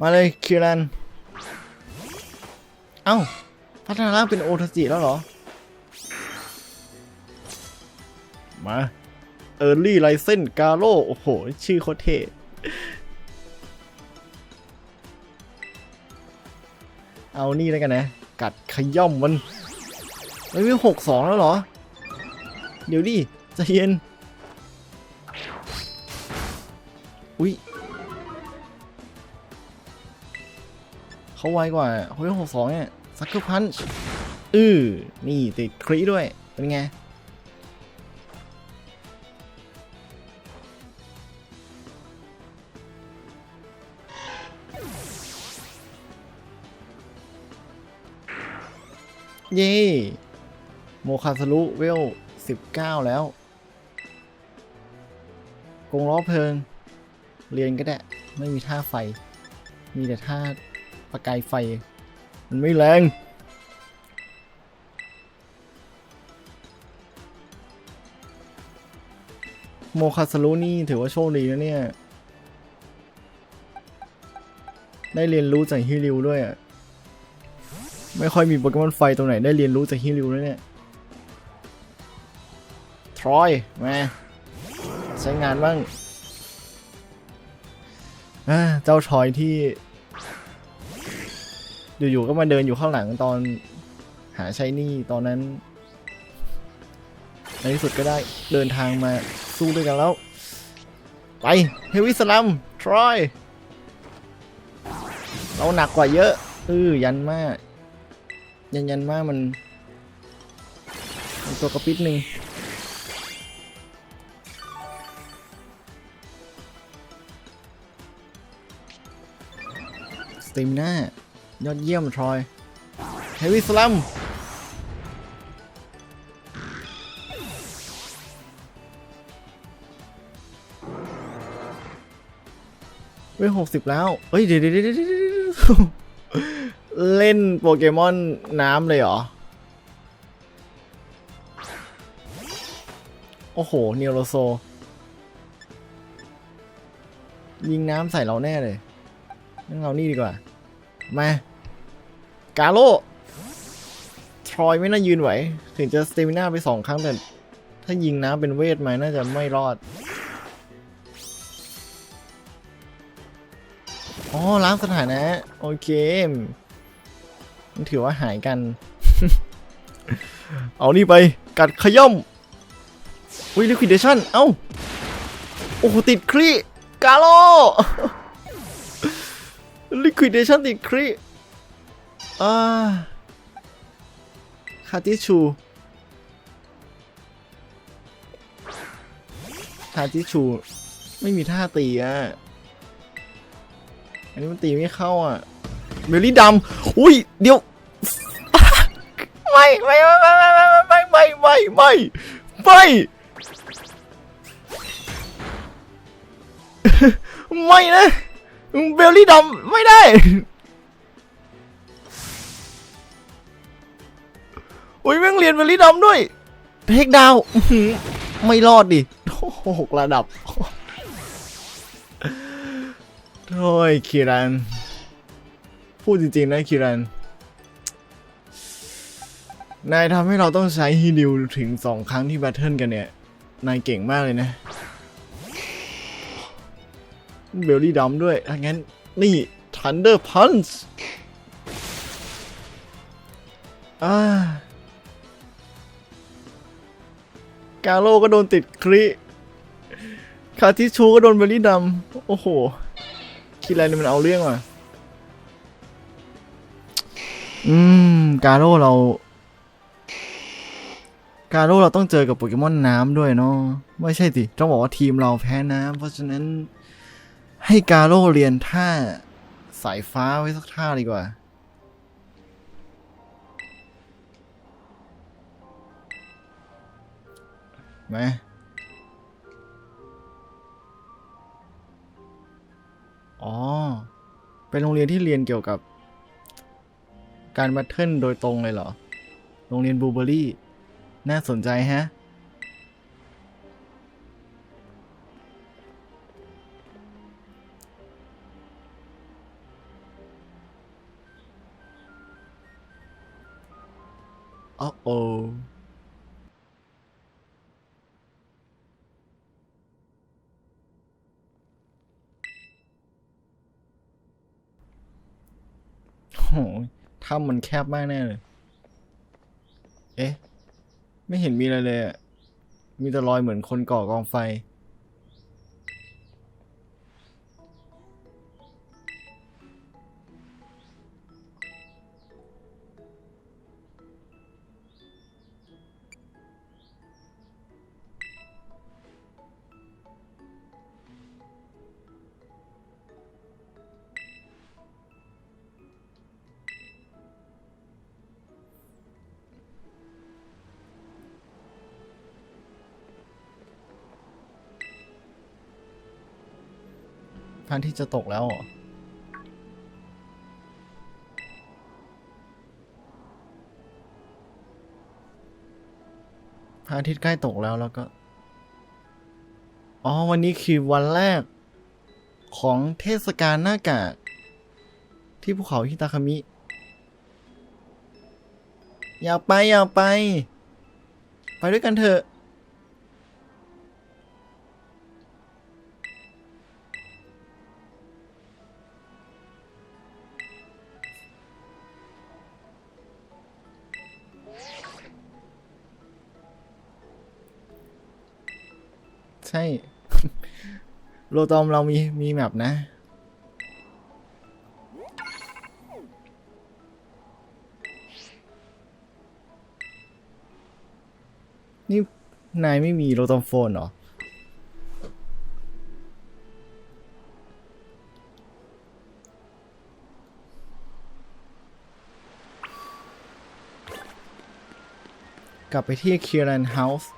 มาเลยคิรัน เอ้า พัฒนาร่างเป็นโอทาจิแล้วเหรอ มาเออร์ลี่ไลเซนกาโ o โอ้โห ชื่อโคตรเท่เอานี่แล้วกันนะ กัดขย่อมมันเฮ้ยหกสองแล้วเหรอ เดี๋ยวดิใจเย็น เขาไวกว่าเฮ้ยหกสองเนี่ยซักเกอร์พันช์อือนี่ติดครีด้วย เป็นไง เย่โมคาสรุเวล 19 แล้ว กงล้อเพลิง เรียนก็ได้ ไม่มีท่าไฟ มีแต่ท่า ประกายไฟ มันไม่แรงโมคาสรุนี่ถือว่าโชคดีนะเนี่ย ได้เรียนรู้จากฮิริวด้วยอะ ไม่ค่อยมีโปเกมอนไฟตรงไหนได้เรียนรู้จากฮิริวแล้วเนี่ย ทรอยมาใช้งานบ้าง เจ้าทรอยที่ อยู่ๆก็มาเดินอยู่ข้างหลังตอนหาใช้หนี่ตอนนั้นในที่สุดก็ได้เดินทางมาสู้ด้วยกันแล้ว ไปเฮวิสลัมทรอย เราหนักกว่าเยอะเออยันมาก ยันยันมากมันมันตัวกระปิดหนึ่งสติมหน้า ยอดเยี่ยมทรอยเฮวิสลัมเว้ยหกสิบแล้ว เฮ้ยเดี๋ยวเดี๋ยวเดี๋ยวเดี๋ยวเดี๋ยวเล่นโปเกมอนน้ำเลยเหรอ โอ้โห เนียโรโซ ยิงน้ำใส่เราแน่เลยงั้นเรานี่ดีกว่า มากาโลทรอยไม่น่ายืนไหว ถึงจะสเตมิน่าไปสองครั้งแต่ ถ้ายิงน้ำเป็นเวทไมน่าจะไม่รอดอ๋อล้างสถานะ โอเคมันถือว่าหายกัน เอานี่ไป กัดขย่อมอุ้ยลิควิดเดชั่น เอ้า โอ้โหติดครีกาโล ลิควิดเดชันติดครีอ่าคาติชูคาติชู ไม่มีท่าตีอะ อันนี้มันตีไม่เข้าอะ เมลี่ดำอุ้ย เดี๋ยว ไม่ไม่ไม่ไม่ไม่ไม่ไม่ไม่ไม่ไม่นะ เบลลี่ดำไม่ได้โอ้ยแม่งเรียนเบลลี่ดำด้วยเทคดาวไม่รอดดิโอ้โหหกระดับโอ้ยคิรัน พูดจริงๆนะคิรัน นายทำให้เราต้องใช้ฮีดิวถึงสองครั้งที่แบทเทิลกันเนี่ย นายเก่งมากเลยนะ เบลลี่ดำด้วยถ้างั้น นี่ Thunder Punch อ่ากาโลก็โดนติดคริคาทิชูก็โดนเบลลี่ดำโอ้โห คิดอะไรเนี่ยมันเอาเรื่องว่ะ อืม กาโร่เรา กาโร่เราต้องเจอกับโปเกมอนน้ำด้วยเนาะ ไม่ใช่สิ ต้องบอกว่าทีมเราแพ้น้ำเพราะฉะนั้น ให้กาโร่เรียนท่าสายฟ้าไว้สักท่าดีกว่า ไหมอ๋อ เป็นโรงเรียนที่เรียนเกี่ยวกับ การแบทเทิลโดยตรงเลยเหรอ โรงเรียนบูเบอรี่ น่าสนใจฮะ อ๋อโอโหถ้ำมันแคบมากแน่เลย เอ๊ะ ไม่เห็นมีอะไรเลยอะมีแต่รอยเหมือนคนก่อกองไฟ พระอาทิตย์จะตกแล้วเหรอพระอาทิตย์ใกล้ตกแล้วแล้วก็ อ๋อ วันนี้คือวันแรก ของเทศกาลหน้ากาก ที่ภูเขาฮิตาคามิ อยากไปอยากไป ไปด้วยกันเถอะ โลตอมเรามีมีแมปนะ นี่นายไม่มีโลตอมโฟนเหรอกลับไปที่คิรันเฮาส์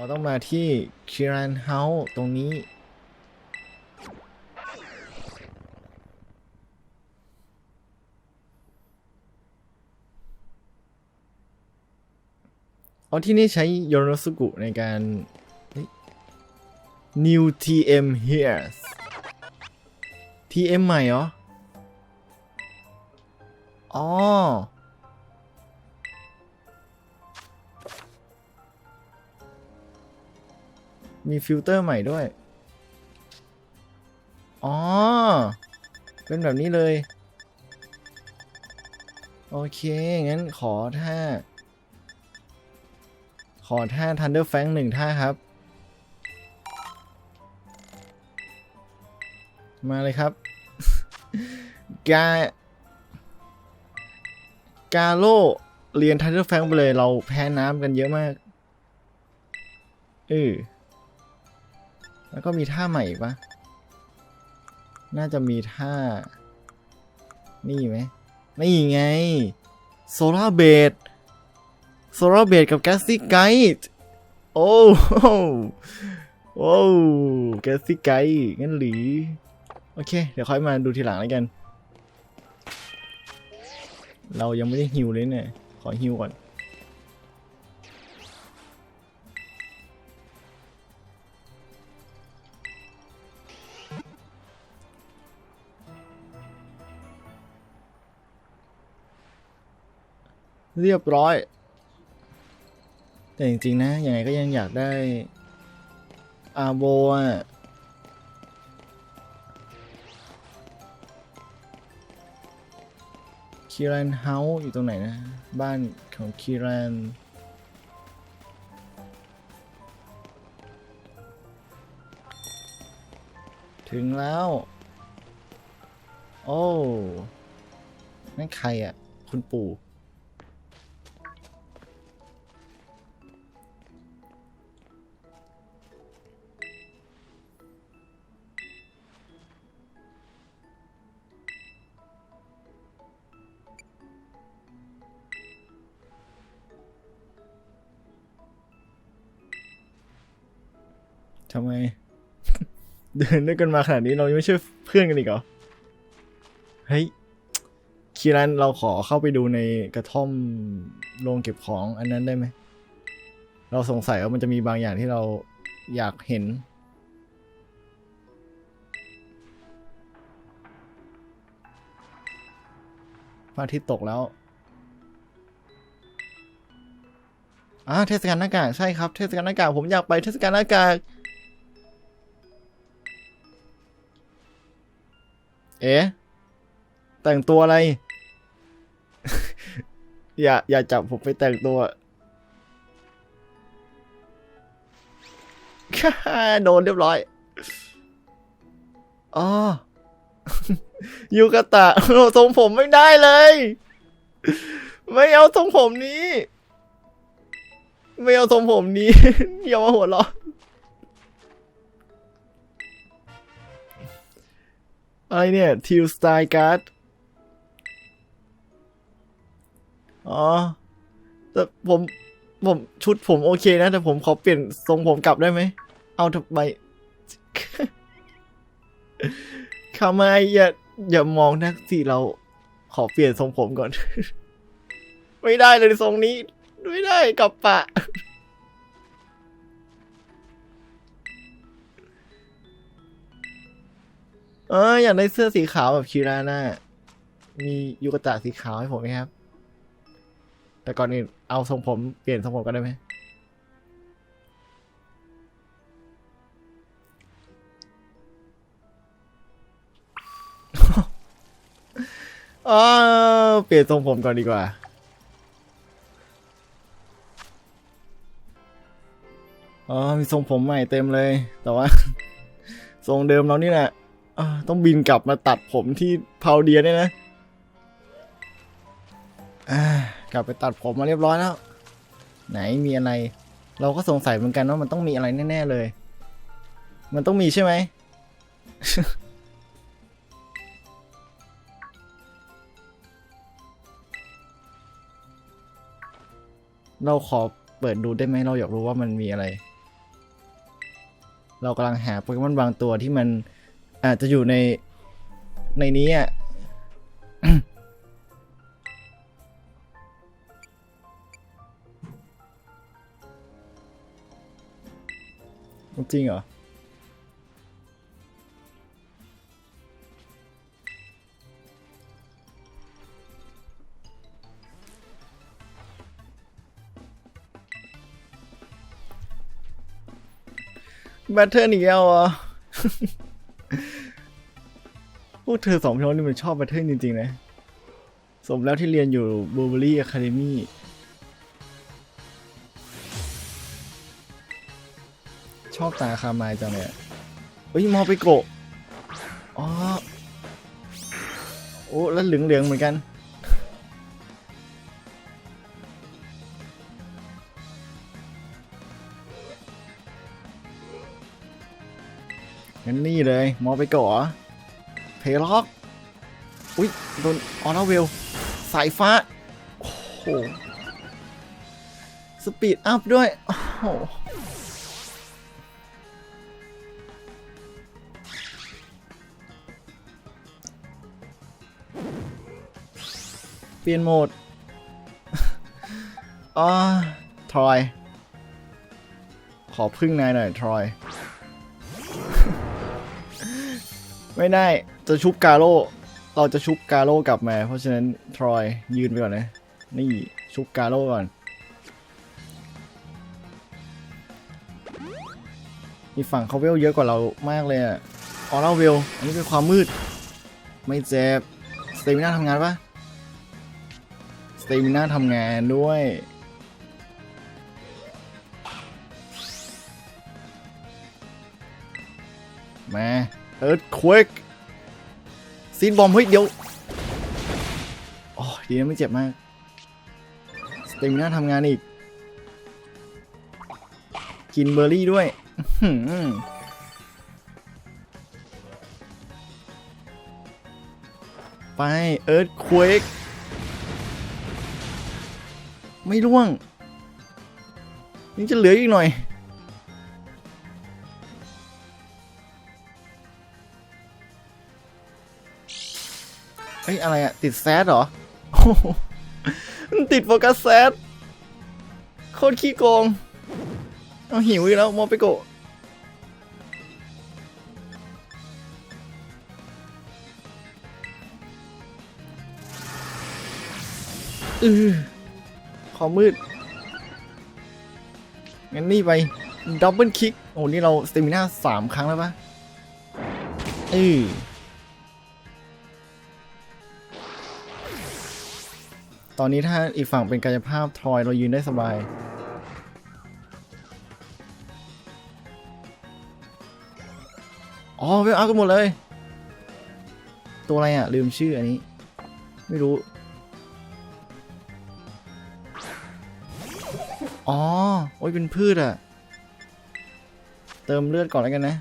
เราต้องมาที่คิรันเฮาตรงนี้ อ๋อที่นี่ใช้โยโนสุกุในการ New TM here TM ใหม่เหรอ อ๋อ มีฟิลเตอร์ใหม่ด้วย อ๋อ เป็นแบบนี้เลย โอเค งั้นขอท่า ขอท่า Thunder f a n หนึ่งท่าครับ มาเลยครับ กากาโลเรียน Thunder f a n ไปเลย เราแพ้น้ำกันเยอะมากเออ แล้วก็มีท่าใหม่ปะน่าจะมีท่า นี่ไหมนี่ไง โซลาเบดโซลาเบดกับแกสซี่ไกด์โอ้โหโอ้แกสซี่ไกด์งั้นหรือ โอเค เดี๋ยวค่อยมาดูทีหลังแล้วกัน เรายังไม่ได้ฮิวเลยเนี่ย ขอฮิวก่อน เรียบร้อย แต่จริงๆนะยังไงก็ยังอยากได้อาโบอะคีรันเฮาส์อยู่ตรงไหนนะ บ้านของคีรันถึงแล้ว โอ้ นั่นใครอะ คุณปู่ ทำไม เดินด้วยกันมาขนาดนี้เรายังไม่ใช่เพื่อนกันอีกเหรอ เฮ้ย คีรันเราขอเข้าไปดูในกระท่อมโรงเก็บของอันนั้นได้ไหม เราสงสัยว่ามันจะมีบางอย่างที่เราอยากเห็นพระอาทิตย์ตกแล้วอ่าเทศกาลหน้ากากใช่ครับ เทศกาลหน้ากากผมอยากไปเทศกาลหน้ากาก เอ๊ะแต่งตัวอะไร อย่าอย่าจับผมไปแต่งตัวโดนเรียบร้อยอ๋อยูกะตะทรงผมไม่ได้เลย ไม่เอาทรงผมนี้ ไม่เอาทรงผมนี้อย่ามาหัวเราะ อะไรเนี่ยทิวสไตล์การ์ดอ๋อ แต่ผมผมชุดผมโอเคนะ แต่ผมขอเปลี่ยนทรงผมกลับได้ไหม เอาทำไมทำไมอย่าอย่ามองนะสิเราขอเปลี่ยนทรงผมก่อน ไม่ได้เลยทรงนี้ ไม่ได้กลับปะ เอออยากได้เสื้อสีขาวแบบคิราน่ามียูกะตะสีขาวให้ผมไหมครับ แต่ก่อนอื่นเอาทรงผมเปลี่ยนทรงผมกันได้ไหมเออเปลี่ยนทรงผมก่อนดีกว่า อ๋อ มีทรงผมใหม่เต็มเลย แต่ว่า ทรงเดิมเรานี่แหละ ต้องบินกลับมาตัดผมที่พาวเดียเนี่ยนะกลับไปตัดผมมาเรียบร้อยแล้ว ไหนมีอะไร เราก็สงสัยเหมือนกันว่ามันต้องมีอะไรแน่ ๆ เลย มันต้องมีใช่ไหมเราขอเปิดดูได้ไหมเราอยากรู้ว่ามันมีอะไร เรากำลังหาโปเกมอนบางตัวที่มัน อาจจะอยู่ในในนี้อะจริงเหรอ แบทเทิลอีกแล้วเหรอะ วกเธอสองพี่น้องนี่มันชอบแบทเทิลจริงๆนะ สมแล้วที่เรียนอยู่บูเบอรี่อะคาเดมี่ชอบตาคามายจังเลยเฮ้ยมอไปโกะอ๋อ โอ้ แล้วเหลืองๆเหมือนกันงั้นนี่เลย มอไปก่อ เพล็อก อุ้ยโดนออร์เวล สายฟ้า โอ้โห สปีดอัพด้วย โอ้โห เปลี่ยนโหมด อ๋อ ทรอย ขอพึ่งนายหน่อย ทรอย ไม่ได้ จะชุบกาโร่เราจะชุบกาโร่กลับมา เพราะฉะนั้นทรอยยืนไปก่อนนะ นี่ชุบกาโร่ก่อน มีฝั่งเขาเวลเยอะกว่าเรามากเลยอะออร่าเวล อันนี้เป็นความมืด ไม่เจ็บ สเตมิน่าทำงานปะสเตมิน่าทำงานด้วยมาเอิร์ธควิก ซีดบอมเฮ้ยเดี๋ยวโอ้ดีนะไม่เจ็บมากสเตมิน่าทำงานอีก กินเบอร์รี่ด้วยไปเอิร์ธควิกไม่ร่วง ยังจะเหลืออีกหน่อย เฮ้ยอะไรอะติดแซดเหรอมันติดโฟกัสแซดโคตรขี้โกง เอาหิวอีกแล้วโมไปโกะอือขอมืด งั้นนี่ไปดับเบิลคิก โอ้ นี่เราสเตมิน่าสามครั้งแล้วปะเออ ตอนนี้ถ้าอีกฝั่งเป็นกายภาพทอยเรายืนได้สบาย อ๋อเวลเอากันหมดเลย ตัวอะไรอะ ลืมชื่ออันนี้ ไม่รู้ อ๋อ โอ้ยเป็นพืชอะ เติมเลือดก่อนแล้วกันนะ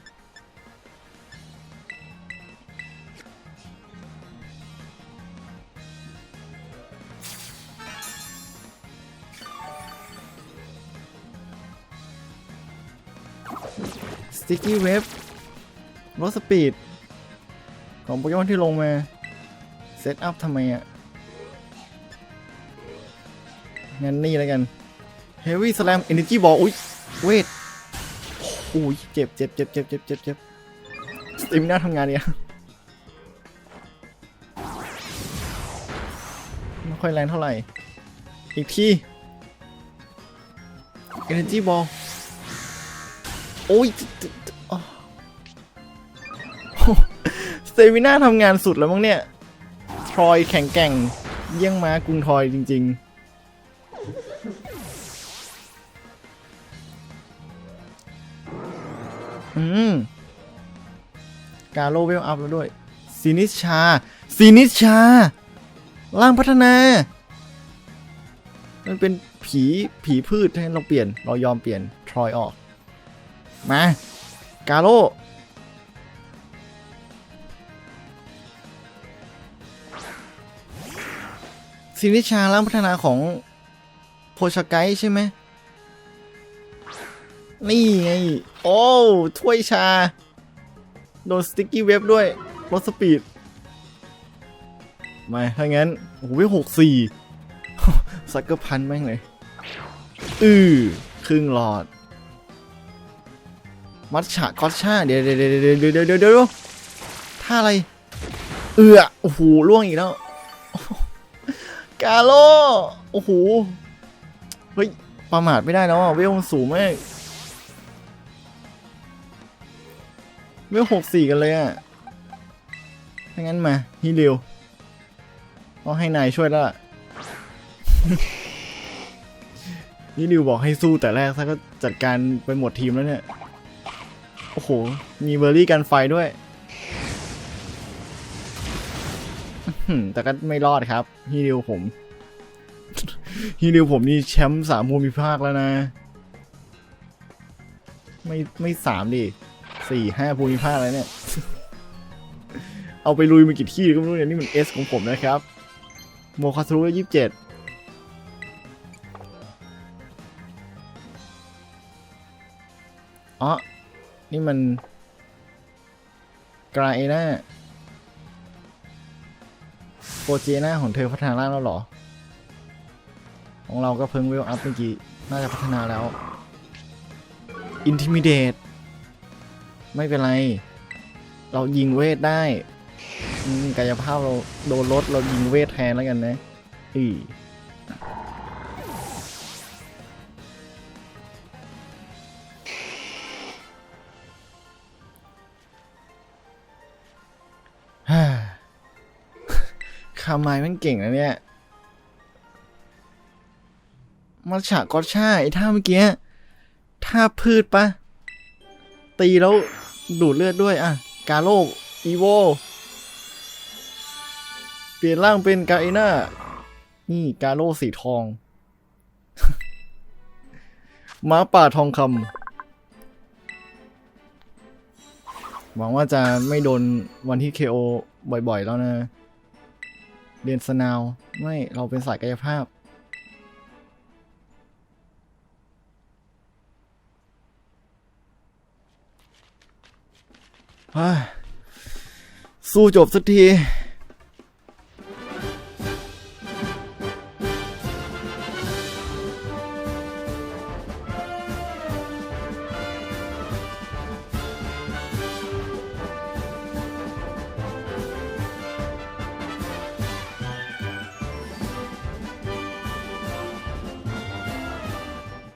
ติ c กี้เว็บรถสปีด ของโปเกมอนที่ลงมา เซตอัพทำไมอะงั้นนี่แล้วกัน Heavy Slam Energy Ball อุ้ยเวทอุ้ยเจ็บเจ็บเจ็บเจ็บเจ็บเจ็บเจ็บสติมน่าทำงานเนี่ยไม่ค่อยแรงเท่าไหร่ อีกที Energy Ball โอ้ยสเตมิน่าทำงานสุดแล้วมั้งเนี่ย ทรอยแข็งแกร่ง เยี่ยงม้ากรุงทรอยจริง ๆ อืม กาโลเวลอัพแล้วด้วยซีนิชาซีนิชา ร่างพัฒนา มันเป็นผี ผีพืชให้เราเปลี่ยน เรายอมเปลี่ยน ทรอยออก มากาโลซีนิชาร่างพัฒนาของโพชไกใช่ไหม นี่ไง โอ้ถ้วยชา โดนสติ๊กกี้เว็บด้วยลดสปีด มา ถ้างั้นโอ้โหหกสี่สักเกอร์พันแม่งเลย อือครึ่งหลอด มัทฉะกอตชาเดี๋ยวเดี๋ยวเดี๋ยวเดี๋ยวเดี๋ยวเดี๋ยวท่าอะไร เอือโอ้โหล่วงอีกแล้ว กาโลโอ้โห เฮ้ย ประมาทไม่ได้แล้วอะเวลมันสูงมากเวลหกสี่กันเลยอะถ้างั้นมาฮีเร็วต้องให้นายช่วยแล้วล่ะนี่ดิวบอกให้สู้แต่แรกซะก็จัดการไปหมดทีมแล้วเนี่ย อ้โห มีเบอร์รี่กันไฟด้วย แต่ก็ไม่รอดครับฮีดิวผมฮีดิวผมนี่แชมป์สามภูมิภาคแล้วนะ ไม่ไม่สามดิสี่ห้าภูมิภาคแล้วเนี่ย เอาไปลุยมากี่ที่ก็ไม่รู้เนี่ยนี่มันเอสของผมนะครับ โมคาทรูยี่สิบเจ็ดอ๋อ นี่มันกราเอน่าโปรเจน่าของเธอพัฒนาร่างแล้วหรอ ของเราก็เพิ่งเวลอัพเมื่อกี้ น่าจะพัฒนาแล้ว Intimidate ไม่เป็นไร เรายิงเวทได้กายภาพเราโดนลดเรายิงเวทแทนแล้วกันนะอี คาไมายมันเก่งนะเนี่ยมาฉากก็ช่ไอ้ท่าเมื่อกี้ท่าพืชปะ ตีแล้วดูดเลือดด้วย อะ กาโลอีโว เปลี่ยนร่างเป็นกาเอน่า นี่กาโลสีทองม้าป่าทองคำหวังว่าจะไม่โดนวันที่ KO บ่อยๆแล้วนะ เรียนสนาว ไม่เราเป็นสายกายภาพเฮ้สู้จบสักที